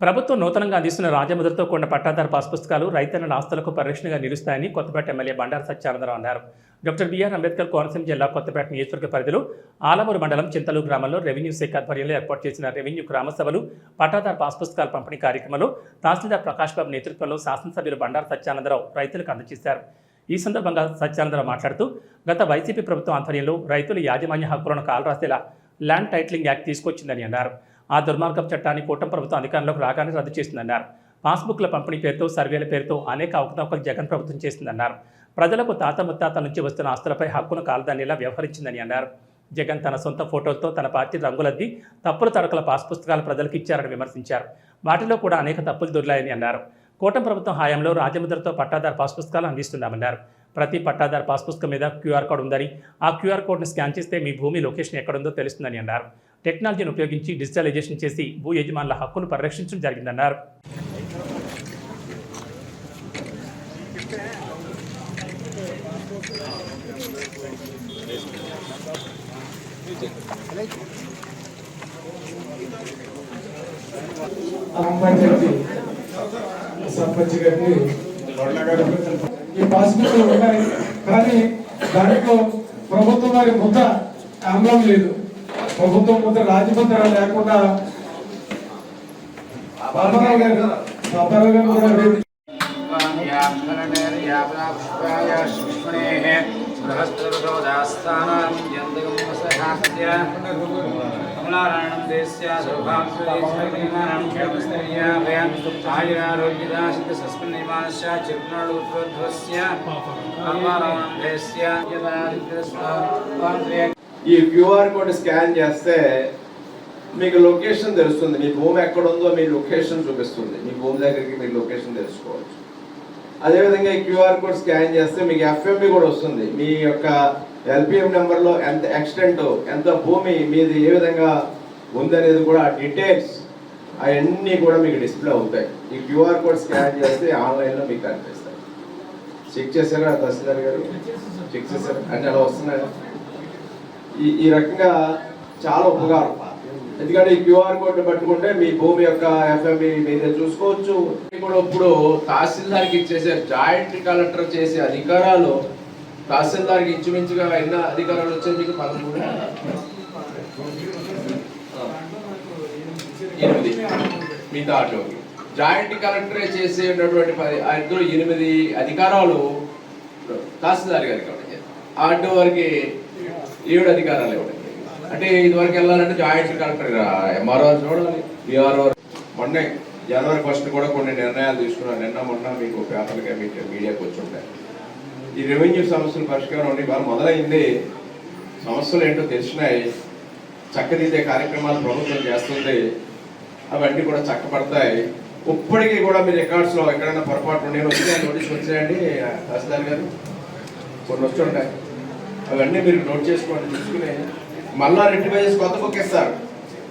ప్రభుత్వం నూతనంగా అందిస్తున్న రాజముద్రతో కూడిన పట్టాదారు పాస్ పుస్తకాలు రైతన్న ఆస్తులకు పరిరక్షణగా నిలుస్తాయని కొత్తపేట ఎమ్మెల్యే బండారు సత్యానందరావు అన్నారు. డాక్టర్ బీఆర్ అంబేద్కర్ కోనసీమ జిల్లా కొత్తపేట నియోజకవర్గ పరిధిలో ఆలమూరు మండలం చింతలు గ్రామంలో రెవెన్యూ శాఖ ఆధ్వర్యంలో ఏర్పాటు చేసిన రెవెన్యూ గ్రామ సభలు పట్టాదారు పాస్ పుస్తకాల పంపిణీ కార్యక్రమంలో తహసీల్దార్ ప్రకాష్ బాబు నేతృత్వంలో శాసనసభ్యులు బండారు సత్యానందరావు రైతులకు అందజేశారు. ఈ సందర్భంగా సత్యానందరావు మాట్లాడుతూ గత వైసీపీ ప్రభుత్వం ఆధ్వర్యంలో రైతుల యాజమాన్య హక్కులను కాలరాసేలా ల్యాండ్ టైటిలింగ్ యాక్ట్ తీసుకొచ్చిందని అన్నారు. ఆ దుర్మార్గం చట్టాన్ని కూటమి ప్రభుత్వం అధికారంలోకి రాగానే రద్దు చేసిందన్నారు. పాస్బుక్ల పంపిణీ పేరుతో సర్వేల పేరుతో అనేక అవకతవకలు జగన్ ప్రభుత్వం చేసిందన్నారు. ప్రజలకు తాత ముత్తాత నుంచి వస్తున్న ఆస్తులపై హక్కును కాలదానిలా వ్యవహరించిందని అన్నారు. జగన్ తన సొంత ఫోటోలతో తన పార్టీ రంగులద్ది తప్పుల తడకల పాస్ పుస్తకాలు ప్రజలకు ఇచ్చారని విమర్శించారు. వాటిలో కూడా అనేక తప్పులు దొర్లాయని అన్నారు. కూటమి ప్రభుత్వం హయాంలో రాజముద్రతో పట్టాదారు పాస్ పుస్తకాలు అందిస్తున్నామన్నారు. ప్రతి పట్టాదారు పాస్ పుస్తకం మీద క్యూఆర్ కోడ్ ఉందని ఆ క్యూఆర్ కోడ్ను స్కాన్ చేస్తే మీ భూమి లొకేషన్ ఎక్కడుందో తెలుస్తుందని అన్నారు. టెక్నాలజీని ఉపయోగించి డిజిటలైజేషన్ చేసి భూ యజమానుల హక్కును పరిరక్షించడం జరిగిందన్నారు. సర్పంచ్ గారికి ఈ ఉన్నాయి కానీ దాంట్లో ప్రభుత్వం వారి ముద్ద ఆమ్లం లేదు. ప్రభుత్వం ముద్ద రాజముద్ర లేకుండా. కమలారాయణం దేశ్య సౌభాగ్యమానం ఆయురారోగ్యదాశిత సస్మిన్నిమానస్య చిరునాడుధ్వస్య కమలారాయణం దేశ్య ఈ క్యూఆర్ కోడ్ స్కాన్ చేస్తే మీకు లొకేషన్ తెలుస్తుంది. మీ భూమి ఎక్కడ ఉందో మీ లొకేషన్ చూపిస్తుంది. మీ భూమి దగ్గరికి మీ లొకేషన్ తెలుసుకోవచ్చు. అదేవిధంగా ఈ క్యూఆర్ కోడ్ స్కాన్ చేస్తే మీకు ఎఫ్ఎంబి కూడా వస్తుంది. మీ యొక్క ఎల్పిఎం నెంబర్లో ఎంత ఎక్స్టెంట్ ఎంత భూమి మీది ఏ విధంగా ఉందనేది కూడా డీటెయిల్స్ అవన్నీ కూడా మీకు డిస్ప్లే అవుతాయి. ఈ క్యూఆర్ కోడ్ స్కాన్ చేస్తే ఆన్లైన్లో మీకు కనిపిస్తాయి. చెక్ చేశారా తహసీల్దార్ గారు? చెక్ చేశారు? అన్ని అలా వస్తున్నాయా? ఈ ఈ రకంగా చాలా ఉపకారం. ఎందుకంటే ఈ క్యూఆర్ కోడ్ పట్టుకుంటే మీ భూమి యొక్క ఎఫ్ఎంఈ మీరే చూసుకోవచ్చు. ఇప్పుడు ఇప్పుడు తహసీల్దార్కి ఇచ్చేసే జాయింట్ కలెక్టర్ చేసే అధికారాలు తహసీల్దార్కి ఇంచుమించుగా ఎన్న అధికారాలు వచ్చాయి మీకు? పదమూడు? ఎనిమిది. మీ దాంట్లో జాయింట్ కలెక్టరే చేసేటటువంటి పది అందులో ఎనిమిది అధికారాలు తహసీల్దార్ గారికి ఉన్నాయి ఆటో వారికి ఏడు అధికారాలు ఇవ్వండి అంటే ఇదివరకు వెళ్ళాలంటే జాయింట్ కలెక్టర్ ఎంఆర్ఓ చూడాలి బీఆర్ఓ మొన్నే జనవరి ఫస్ట్ కూడా కొన్ని నిర్ణయాలు తీసుకున్నారు. నిన్న మొన్న మీకు పేపర్గా మీకు మీడియాకి వచ్చి ఉంటాయి. ఈ రెవెన్యూ సమస్యల పరిష్కారం ఉండి బాగా మొదలైంది. సమస్యలు ఏంటో తెలిసినాయి. చక్కదిద్దే కార్యక్రమాలు ప్రభుత్వం చేస్తుంది. అవన్నీ కూడా చక్కబడతాయి ఇప్పటికీ కూడా మీ రికార్డ్స్లో ఎక్కడైనా పొరపాటు నేను వచ్చే నోటీస్ వచ్చాయండి తహసీల్దార్ గారు. కొన్ని వచ్చుంటాయి అవన్నీ మీరు నోట్ చేసుకోండి చూసుకుని మళ్ళా రెండు పేజెస్ కొత్త బుక్ ఇస్తారు.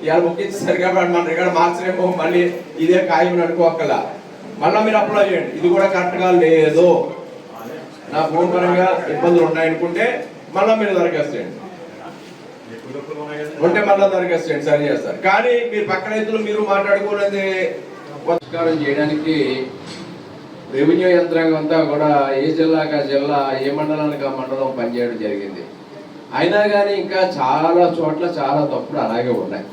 ఇవాళ బుక్ ఇచ్చేసరి కాబట్టి మన రికార్డ్ మార్చలేమో మళ్ళీ ఇదే ఖాయం అనుకోకల మళ్ళీ మీరు అప్లై చేయండి. ఇది కూడా కరెక్ట్గా లేదు. నా ఫోన్ పరంగా ఇబ్బందులు ఉన్నాయనుకుంటే మళ్ళీ మీరు దరఖాస్తు చేయండి. ఉంటే మళ్ళీ దరఖాస్తు చేయండి సరి చేస్తారు. కానీ మీరు పక్క రైతులు మీరు మాట్లాడుకోలేదు. పరిష్కారం చేయడానికి రెవెన్యూ యంత్రాంగం అంతా కూడా ఏ జిల్లాకి ఆ జిల్లా ఏ మండలానికి ఆ మండలం పనిచేయడం జరిగింది. అయినా కానీ ఇంకా చాలా చోట్ల చాలా తప్పులు అలాగే ఉన్నాయి.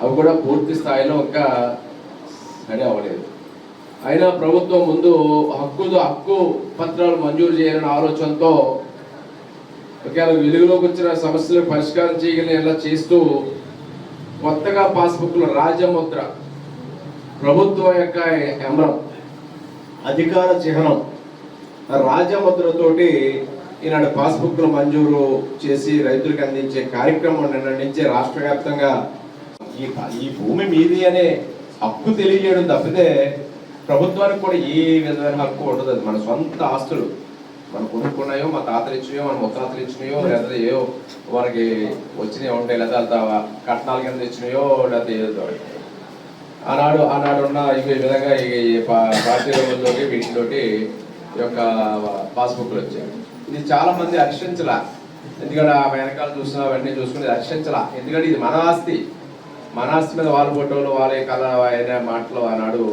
అవి కూడా పూర్తి స్థాయిలో ఇంకా సరి అవ్వలేదు. అయినా ప్రభుత్వం ముందు హక్కు హక్కు పత్రాలు మంజూరు చేయాలనే ఆలోచనతో ఒకవేళ వెలుగులోకి వచ్చిన సమస్యలు పరిష్కారం చేయగలిగేలా చేస్తూ కొత్తగా పాస్బుక్లు రాజముద్ర ప్రభుత్వం యొక్క ఎమరం అధికార చిహ్నం. రాజముద్రతోటి ఈనాడు పాస్బుక్లు మంజూరు చేసి రైతులకు అందించే కార్యక్రమం నిన్న రాష్ట్ర వ్యాప్తంగా ఈ ఈ భూమి మీది అనే హక్కు తెలియజేయడం తప్పితే ప్రభుత్వానికి కూడా ఏ విధమైన హక్కు ఉండదు. అది మన సొంత ఆస్తులు. మనం కొనుక్కున్నాయో మా తాతలు ఇచ్చినాయో మన ముత్తాతలు ఇచ్చినాయో లేదా ఏవో వారికి వచ్చినాయో ఉంటాయి లేదా అంత కట్నాల కింద ఇచ్చినాయో లేదా ఆనాడు ఆనాడు ఉన్న ఈ విధంగా ఈ పార్టీ రోజుల్లోకి వీటితోటి ఈ యొక్క పాస్బుక్లు వచ్చాయి. ఇది చాలా మంది హర్షించలా. ఎందుకంటే ఆ వెనకాల చూసిన అవన్నీ చూసుకుని హర్షించలా. ఎందుకంటే ఇది మన ఆస్తి. మన ఆస్తి మీద వాళ్ళ ఫోటోలు వాళ్ళ కళ అయిన మాటలు ఆనాడు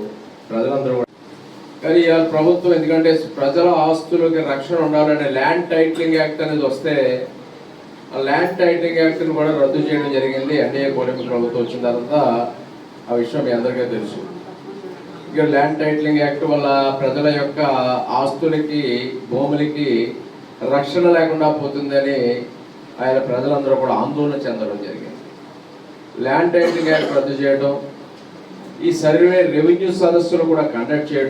ప్రజలందరూ కూడా. కానీ ఇవాళ ప్రభుత్వం ఎందుకంటే ప్రజల ఆస్తులకి రక్షణ ఉండాలంటే ల్యాండ్ టైటిలింగ్ యాక్ట్ అనేది వస్తే ఆ ల్యాండ్ టైటిలింగ్ యాక్ట్ని కూడా రద్దు చేయడం జరిగింది. ఎన్డీఏ కోరిక ప్రభుత్వం వచ్చిన తర్వాత ఆ విషయం మీ అందరికీ తెలుసు. ఇక ల్యాండ్ టైటిలింగ్ యాక్ట్ వల్ల ప్రజల యొక్క ఆస్తులకి భూములకి రక్షణ లేకుండా పోతుందని ఆయన ప్రజలందరూ కూడా ఆందోళన చెందడం జరిగింది. ల్యాండ్ టైటిలింగ్ యాక్ట్ రద్దు చేయడం ఈ సర్వే రెవెన్యూ సదస్సులు కూడా కండక్ట్ చేయడం